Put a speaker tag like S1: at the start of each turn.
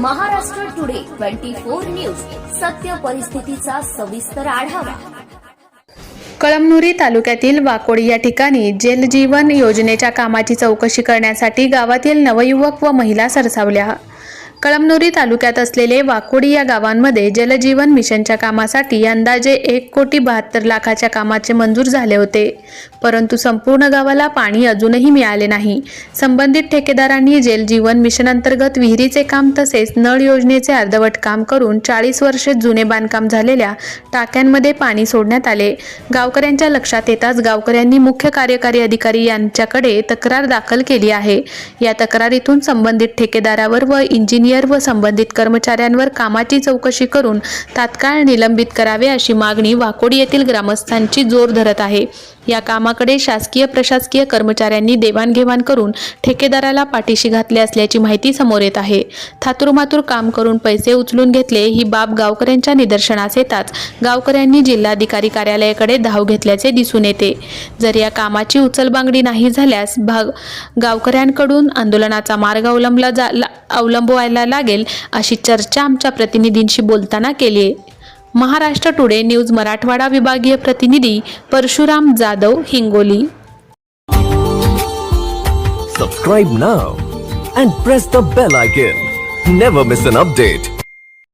S1: Maharashtra today twenty four news. सत्य परिस्थितीचा सविस्तर आढावा.
S2: कळमनुरी तालुक्यातील वाकोडी या ठिकाणी जलजीवन योजनेच्या कामाची चौकशी करण्यासाठी गावातील नवयुवक व महिला सरसावल्या. कळमनुरी तालुक्यात असलेले वाकोडी या गावांमध्ये जलजीवन मिशनच्या कामासाठी अंदाजे एक कोटी बहात्तर लाखाच्या कामाचे मंजूर झाले होते. परंतु संपूर्ण गावाला पाणी अजूनही मिळाले नाही. संबंधित ठेकेदारांनी जलजीवन मिशन अंतर्गत विहिरीचे काम तसेच नळ योजनेचे अर्धवट काम करून चाळीस वर्षे जुने बांधकाम झालेल्या टाक्यांमध्ये पाणी सोडण्यात आले. गावकऱ्यांच्या लक्षात येताच गावकऱ्यांनी मुख्य कार्यकारी अधिकारी यांच्याकडे तक्रार दाखल केली आहे. या तक्रारीतून संबंधित ठेकेदारावर व इंजिनियर व संबंधित कर्मचाऱ्यांवर कामाची चौकशी करून तात्काळ निलंबित करावे अशी मागणी वाकोडी येथील ग्रामस्थांची जोर धरत आहे. या कामाकडे शासकीय प्रशासकीय कर्मचाऱ्यांनी देवाणघेवाण करून ठेकेदाराला पाठीशी घातले असल्याची माहिती समोर येत आहे. थातुरमातुर काम करून पैसे उचलून घेतले ही बाब गावकऱ्यांच्या निदर्शनास येताच गावकऱ्यांनी जिल्हाधिकारी कार्यालयाकडे धाव घेतल्याचे दिसून येते. जर या कामाची उचलबांगडी नाही झाल्यास भाग गावकऱ्यांकडून आंदोलनाचा मार्ग अवलंबला जा अवलंबवायला करायला लागेल अशी चर्चा आमच्या प्रतिनिधींशी बोलताना केली. आहे महाराष्ट्र टुडे न्यूज मराठवाडा विभागीय प्रतिनिधी Parshuram Jadhav Hingoli.
S3: Subscribe now and press the bell icon never miss an update